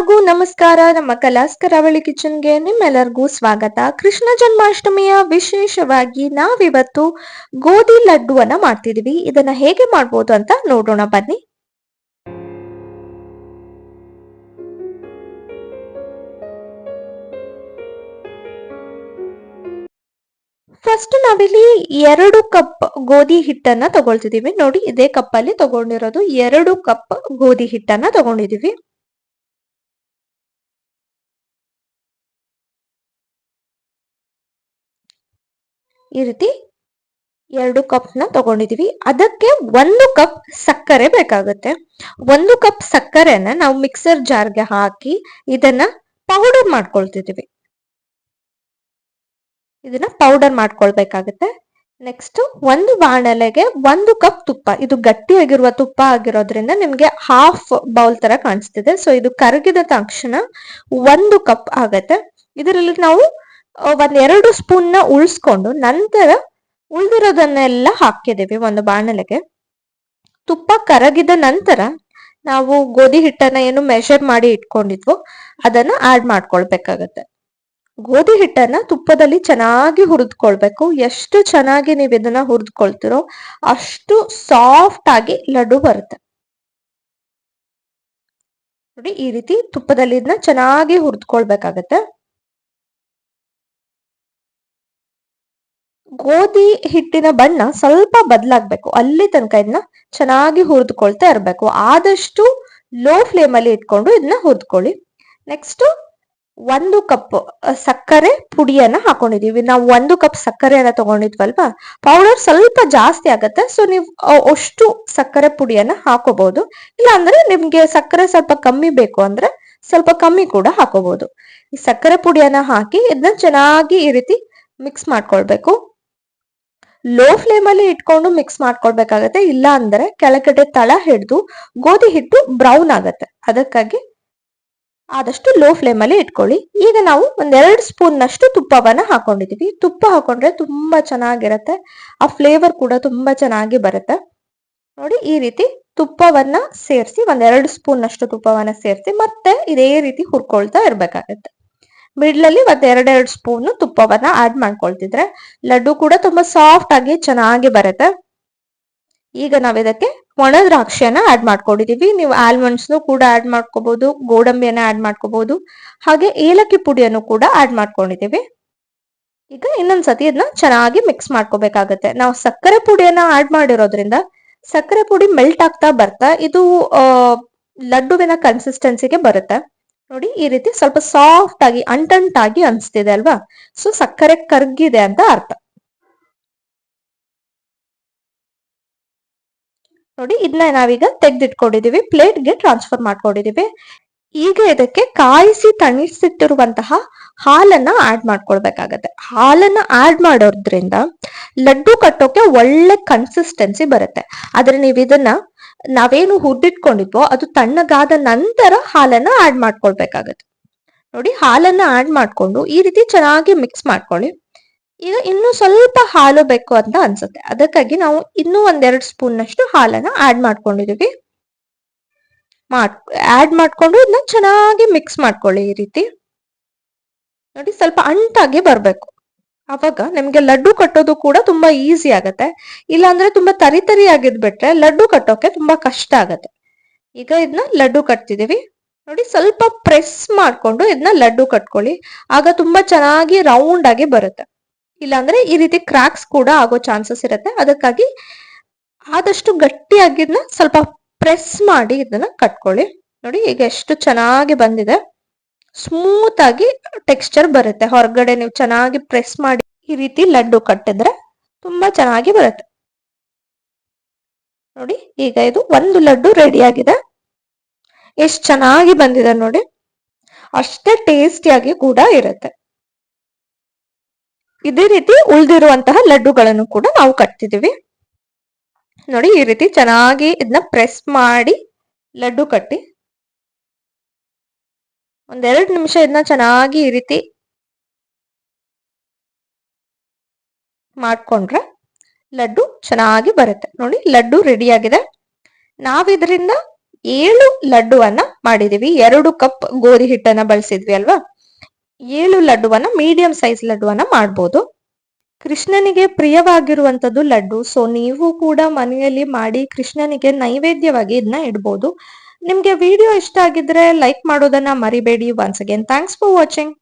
ಎಲ್ಲರಿಗೂ ನಮಸ್ಕಾರ. ನಮ್ಮ ಕಲಾಸ್ ಕರಾವಳಿ ಕಿಚನ್ಗೆ ನಿಮ್ಮೆಲ್ಲರಿಗೂ ಸ್ವಾಗತ. ಕೃಷ್ಣ ಜನ್ಮಾಷ್ಟಮಿಯ ವಿಶೇಷವಾಗಿ ನಾವಿವತ್ತು ಗೋಧಿ ಲಡ್ಡುವನ್ನ ಮಾಡ್ತಿದೀವಿ. ಇದನ್ನ ಹೇಗೆ ಮಾಡ್ಬೋದು ಅಂತ ನೋಡೋಣ, ಬನ್ನಿ. ಫಸ್ಟ್ ನಾವಿಲ್ಲಿ ಎರಡು ಕಪ್ ಗೋಧಿ ಹಿಟ್ಟನ್ನ ತಗೊಳ್ತಿದೀವಿ. ನೋಡಿ, ಇದೇ ಕಪ್ ಅಲ್ಲಿ ತಗೊಂಡಿರೋದು ಎರಡು ಕಪ್ ಗೋಧಿ ಹಿಟ್ಟನ್ನ ತಗೊಂಡಿದೀವಿ. ಈ ರೀತಿ ಎರಡು ಕಪ್ನ ತಗೊಂಡಿದೀವಿ. ಅದಕ್ಕೆ ಒಂದು ಕಪ್ ಸಕ್ಕರೆ ಬೇಕಾಗುತ್ತೆ. ಒಂದು ಕಪ್ ಸಕ್ಕರೆನ ನಾವು ಮಿಕ್ಸರ್ ಜಾರ್ಗೆ ಹಾಕಿ ಇದನ್ನ ಪೌಡರ್ ಮಾಡ್ಕೊಳ್ತಿದೀವಿ. ಇದನ್ನ ಪೌಡರ್ ಮಾಡ್ಕೊಳ್ಬೇಕಾಗತ್ತೆ. ನೆಕ್ಸ್ಟ್ ಒಂದು ಬಾಣಲೆಗೆ ಒಂದು ಕಪ್ ತುಪ್ಪ. ಇದು ಗಟ್ಟಿಯಾಗಿರುವ ತುಪ್ಪ ಆಗಿರೋದ್ರಿಂದ ನಿಮ್ಗೆ ಹಾಫ್ ಬೌಲ್ ತರ ಕಾಣಿಸ್ತಿದೆ. ಸೊ ಇದು ಕರಗಿದ ತಕ್ಷಣ ಒಂದು ಕಪ್ ಆಗತ್ತೆ. ಇದರಲ್ಲಿ ನಾವು ಒಂದ್ ಎರಡು ಸ್ಪೂನ್ನ ಉಳಿಸ್ಕೊಂಡು ನಂತರ ಉಳಿದಿರೋದನ್ನೆಲ್ಲ ಹಾಕಿದ್ದೀವಿ ಒಂದು ಬಾಣಲೆಗೆ. ತುಪ್ಪ ಕರಗಿದ ನಂತರ ನಾವು ಗೋಧಿ ಹಿಟ್ಟನ್ನ ಏನು ಮೆಷರ್ ಮಾಡಿ ಇಟ್ಕೊಂಡಿದ್ವು ಅದನ್ನ ಆಡ್ ಮಾಡ್ಕೊಳ್ಬೇಕಾಗತ್ತೆ. ಗೋಧಿ ಹಿಟ್ಟನ್ನ ತುಪ್ಪದಲ್ಲಿ ಚೆನ್ನಾಗಿ ಹುರಿದ್ಕೊಳ್ಬೇಕು. ಎಷ್ಟು ಚೆನ್ನಾಗಿ ನೀವು ಇದನ್ನ ಹುರಿದ್ಕೊಳ್ತಿರೋ ಅಷ್ಟು ಸಾಫ್ಟ್ ಆಗಿ ಲಡ್ಡು ಬರುತ್ತೆ. ನೋಡಿ ಈ ರೀತಿ ತುಪ್ಪದಲ್ಲಿ ಇದನ್ನ ಚೆನ್ನಾಗಿ ಹುರಿದ್ಕೊಳ್ಬೇಕಾಗತ್ತೆ. ಗೋಧಿ ಹಿಟ್ಟಿನ ಬಣ್ಣ ಸ್ವಲ್ಪ ಬದಲಾಗಬೇಕು. ಅಲ್ಲಿ ತನಕ ಇದನ್ನ ಚೆನ್ನಾಗಿ ಹುರಿದುಕೊಳ್ತಾ ಇರಬೇಕು. ಆದಷ್ಟು ಲೋ ಫ್ಲೇಮ್ ಅಲ್ಲಿ ಇಟ್ಕೊಂಡು ಇದನ್ನ ಹುರಿದುಕೊಳ್ಳಿ. ನೆಕ್ಸ್ಟ್ ಒಂದು ಕಪ್ ಸಕ್ಕರೆ ಪುಡಿಯನ್ನ ಹಾಕೊಂಡಿದೀವಿ. ನಾವು ಒಂದು ಕಪ್ ಸಕ್ಕರೆಯನ್ನ ತಗೊಂಡಿದ್ವಲ್ವಾ? ಪೌಡರ್ ಸ್ವಲ್ಪ ಜಾಸ್ತಿ ಆಗತ್ತೆ ಸೊ ನೀವು ಅಷ್ಟು ಸಕ್ಕರೆ ಪುಡಿಯನ್ನ ಹಾಕೋಬಹುದು ಇಲ್ಲ ಅಂದ್ರೆ ನಿಮ್ಗೆ ಸಕ್ಕರೆ ಸ್ವಲ್ಪ ಕಮ್ಮಿ ಬೇಕು ಅಂದ್ರೆ ಸ್ವಲ್ಪ ಕಮ್ಮಿ ಕೂಡ ಹಾಕೋಬಹುದು ಈ ಸಕ್ಕರೆ ಪುಡಿಯನ್ನ ಹಾಕಿ ಇದನ್ನ ಚೆನ್ನಾಗಿ ಈ ರೀತಿ ಮಿಕ್ಸ್ ಮಾಡ್ಕೊಳ್ಬೇಕು. ಲೋ ಫ್ಲೇಮ್ ಅಲ್ಲಿ ಇಟ್ಕೊಂಡು ಮಿಕ್ಸ್ ಮಾಡ್ಕೊಳ್ಬೇಕಾಗತ್ತೆ. ಇಲ್ಲ ಅಂದ್ರೆ ಕೆಳಗಡೆ ತಳ ಹಿಡಿದು ಗೋಧಿ ಹಿಟ್ಟು ಬ್ರೌನ್ ಆಗತ್ತೆ. ಅದಕ್ಕಾಗಿ ಆದಷ್ಟು ಲೋ ಫ್ಲೇಮ್ ಅಲ್ಲಿ ಇಟ್ಕೊಳ್ಳಿ. ಈಗ ನಾವು ಒಂದೆರಡು ಸ್ಪೂನ್ ನಷ್ಟು ತುಪ್ಪವನ್ನ ಹಾಕೊಂಡಿದೀವಿ. ತುಪ್ಪ ಹಾಕೊಂಡ್ರೆ ತುಂಬಾ ಚೆನ್ನಾಗಿರತ್ತೆ. ಆ ಫ್ಲೇವರ್ ಕೂಡ ತುಂಬಾ ಚೆನ್ನಾಗಿ ಬರುತ್ತೆ. ನೋಡಿ, ಈ ರೀತಿ ತುಪ್ಪವನ್ನ ಸೇರಿಸಿ ಒಂದೆರಡು ಸ್ಪೂನ್ ನಷ್ಟು ತುಪ್ಪವನ್ನ ಸೇರಿಸಿ ಮತ್ತೆ ಇದೇ ರೀತಿ ಹುರ್ಕೊಳ್ತಾ ಇರ್ಬೇಕಾಗತ್ತೆ. ಮಿಡ್ಲಲ್ಲಿ ಮತ್ತೆ ಎರಡೆರಡು ಸ್ಪೂನ್ ತುಪ್ಪವನ್ನ ಆಡ್ ಮಾಡ್ಕೊಳ್ತಿದ್ರೆ ಲಡ್ಡು ಕೂಡ ತುಂಬಾ ಸಾಫ್ಟ್ ಆಗಿ ಚೆನ್ನಾಗಿ ಬರುತ್ತೆ. ಈಗ ನಾವ್ ಇದಕ್ಕೆ ಒಣ ದ್ರಾಕ್ಷಿಯನ್ನ ಆಡ್ ಮಾಡ್ಕೊಂಡಿದೀವಿ. ನೀವು ಆಲ್ಮಂಡ್ಸ್ ಕೂಡ ಆಡ್ ಮಾಡ್ಕೋಬಹುದು ಗೋಡಂಬಿಯನ್ನ ಆಡ್ ಮಾಡ್ಕೋಬಹುದು ಹಾಗೆ ಏಲಕ್ಕಿ ಪುಡಿಯನ್ನು ಕೂಡ ಆಡ್ ಮಾಡ್ಕೊಂಡಿದೀವಿ. ಈಗ ಇನ್ನೊಂದ್ಸತಿ ಇದನ್ನ ಚೆನ್ನಾಗಿ ಮಿಕ್ಸ್ ಮಾಡ್ಕೋಬೇಕಾಗತ್ತೆ. ನಾವು ಸಕ್ಕರೆ ಪುಡಿಯನ್ನ ಆಡ್ ಮಾಡಿರೋದ್ರಿಂದ ಸಕ್ಕರೆ ಪುಡಿ ಮೆಲ್ಟ್ ಆಗ್ತಾ ಬರ್ತಾ ಇದು ಲಡ್ಡುವಿನ ಕನ್ಸಿಸ್ಟೆನ್ಸಿಗೆ ಬರುತ್ತೆ. ನೋಡಿ ಈ ರೀತಿ ಸ್ವಲ್ಪ ಸಾಫ್ಟ್ ಆಗಿ ಅಂಟಂಟಾಗಿ ಅನಿಸ್ತಿದೆ ಅಲ್ವಾ? ಸೊ ಸಕ್ಕರೆ ಕರ್ಗಿದೆ ಅಂತ ಅರ್ಥ. ನೋಡಿ ಇದನ್ನ ನಾವೀಗ ತೆಗೆದಿಟ್ಕೊಂಡಿದೀವಿ, ಪ್ಲೇಟ್ಗೆ ಟ್ರಾನ್ಸ್ಫರ್ ಮಾಡ್ಕೊಂಡಿದೀವಿ. ಈಗ ಇದಕ್ಕೆ ಕಾಯಿಸಿ ತಣಿಸಿಟ್ಟಿರುವಂತಹ ಹಾಲನ್ನ ಆಡ್ ಮಾಡ್ಕೊಳ್ಬೇಕಾಗತ್ತೆ. ಹಾಲನ್ನ ಆಡ್ ಮಾಡೋದ್ರಿಂದ ಲಡ್ಡು ಕಟ್ಟೋಕೆ ಒಳ್ಳೆ ಕನ್ಸಿಸ್ಟೆನ್ಸಿ ಬರುತ್ತೆ. ಆದ್ರೆ ನೀವು ಇದನ್ನ ನಾವೇನು ಹುರಿದಿಟ್ಕೊಂಡಿದ್ವೋ ಅದು ತಣ್ಣಗಾದ ನಂತರ ಹಾಲನ್ನ ಆಡ್ ಮಾಡ್ಕೊಳ್ಬೇಕಾಗತ್ತೆ. ನೋಡಿ, ಹಾಲನ್ನ ಆಡ್ ಮಾಡ್ಕೊಂಡು ಈ ರೀತಿ ಚೆನ್ನಾಗಿ ಮಿಕ್ಸ್ ಮಾಡ್ಕೊಳ್ಳಿ. ಈಗ ಇನ್ನೂ ಸ್ವಲ್ಪ ಹಾಲು ಬೇಕು ಅಂತ ಅನ್ಸುತ್ತೆ. ಅದಕ್ಕಾಗಿ ನಾವು ಇನ್ನೂ ಒಂದೆರಡು ಸ್ಪೂನ್ನಷ್ಟು ಹಾಲನ್ನ ಆಡ್ ಮಾಡ್ಕೊಂಡಿದೀವಿ ಮಾಡ್ ಆಡ್ ಮಾಡ್ಕೊಂಡು ಇದನ್ನ ಚೆನ್ನಾಗಿ ಮಿಕ್ಸ್ ಮಾಡ್ಕೊಳ್ಳಿ ಈ ರೀತಿ. ನೋಡಿ, ಸ್ವಲ್ಪ ಅಂಟಾಗಿ ಬರ್ಬೇಕು. ಅವಾಗ ನಿಮ್ಗೆ ಲಡ್ಡು ಕಟ್ಟೋದು ಕೂಡ ತುಂಬಾ ಈಸಿ ಆಗತ್ತೆ. ಇಲ್ಲಾಂದ್ರೆ ತುಂಬಾ ತರಿ ತರಿ ಆಗಿದ್ಬಿಟ್ರೆ ಲಡ್ಡು ಕಟ್ಟೋಕೆ ತುಂಬಾ ಕಷ್ಟ ಆಗತ್ತೆ. ಈಗ ಇದನ್ನ ಲಡ್ಡು ಕಟ್ತಿದೀವಿ. ನೋಡಿ ಸ್ವಲ್ಪ ಪ್ರೆಸ್ ಮಾಡ್ಕೊಂಡು ಇದನ್ನ ಲಡ್ಡು ಕಟ್ಕೊಳ್ಳಿ. ಆಗ ತುಂಬಾ ಚೆನ್ನಾಗಿ ರೌಂಡ್ ಆಗಿ ಬರುತ್ತೆ. ಇಲ್ಲಾಂದ್ರೆ ಈ ರೀತಿ ಕ್ರಾಕ್ಸ್ ಕೂಡ ಆಗೋ ಚಾನ್ಸಸ್ ಇರುತ್ತೆ. ಅದಕ್ಕಾಗಿ ಆದಷ್ಟು ಗಟ್ಟಿಯಾಗಿದ್ನ ಸ್ವಲ್ಪ ಪ್ರೆಸ್ ಮಾಡಿ ಇದನ್ನ ಕಟ್ಕೊಳ್ಳಿ. ನೋಡಿ ಈಗ ಎಷ್ಟು ಚೆನ್ನಾಗಿ ಬಂದಿದೆ. ಸ್ಮೂತ್ ಆಗಿ ಟೆಕ್ಸ್ಚರ್ ಬರುತ್ತೆ. ಹೊರಗಡೆ ನೀವು ಚೆನ್ನಾಗಿ ಪ್ರೆಸ್ ಮಾಡಿ ಈ ರೀತಿ ಲಡ್ಡು ಕಟ್ಟಿದ್ರೆ ತುಂಬಾ ಚೆನ್ನಾಗಿ ಬರುತ್ತೆ. ನೋಡಿ, ಈಗ ಇದು ಒಂದು ಲಡ್ಡು ರೆಡಿ ಆಗಿದೆ. ಎಷ್ಟು ಚೆನ್ನಾಗಿ ಬಂದಿದೆ ನೋಡಿ. ಅಷ್ಟೇ ಟೇಸ್ಟಿಯಾಗಿ ಕೂಡ ಇರುತ್ತೆ. ಇದೇ ರೀತಿ ಉಳಿದಿರುವಂತಹ ಲಡ್ಡುಗಳನ್ನು ಕೂಡ ನಾವು ಕಟ್ತಿದೀವಿ ನೋಡಿ, ಈ ರೀತಿ ಚೆನ್ನಾಗಿ ಇದನ್ನ ಪ್ರೆಸ್ ಮಾಡಿ ಲಡ್ಡು ಕಟ್ಟಿ ಒಂದೆರಡು ನಿಮಿಷ ಇದನ್ನ ಚೆನ್ನಾಗಿ ಈ ರೀತಿ ಮಾಡ್ಕೊಂಡ್ರೆ ಲಡ್ಡು ಚೆನ್ನಾಗಿ ಬರುತ್ತೆ. ನೋಡಿ, ಲಡ್ಡು ರೆಡಿ ಆಗಿದೆ. ನಾವಿದ್ರಿಂದ ಏಳು ಲಡ್ಡುವನ್ನ ಮಾಡಿದೀವಿ. ಎರಡು ಕಪ್ ಗೋಧಿ ಹಿಟ್ಟನ್ನ ಬಳಸಿದ್ವಿ ಅಲ್ವಾ? ಏಳು ಲಡ್ಡುವನ್ನ ಮೀಡಿಯಂ ಸೈಜ್ ಲಡ್ಡುವನ್ನ ಮಾಡ್ಬೋದು. ಕೃಷ್ಣನಿಗೆ ಪ್ರಿಯವಾಗಿರುವಂತದ್ದು ಲಡ್ಡು. ಸೊ ನೀವು ಕೂಡ ಮನೆಯಲ್ಲಿ ಮಾಡಿ ಕೃಷ್ಣನಿಗೆ ನೈವೇದ್ಯವಾಗಿ ಇದನ್ನ ಇಡ್ಬೋದು. ನಿಮ್ಗೆ ವಿಡಿಯೋ ಇಷ್ಟ ಆಗಿದ್ರೆ ಲೈಕ್ ಮಾಡೋದನ್ನ ಮರಿಬೇಡಿ once again thanks for watching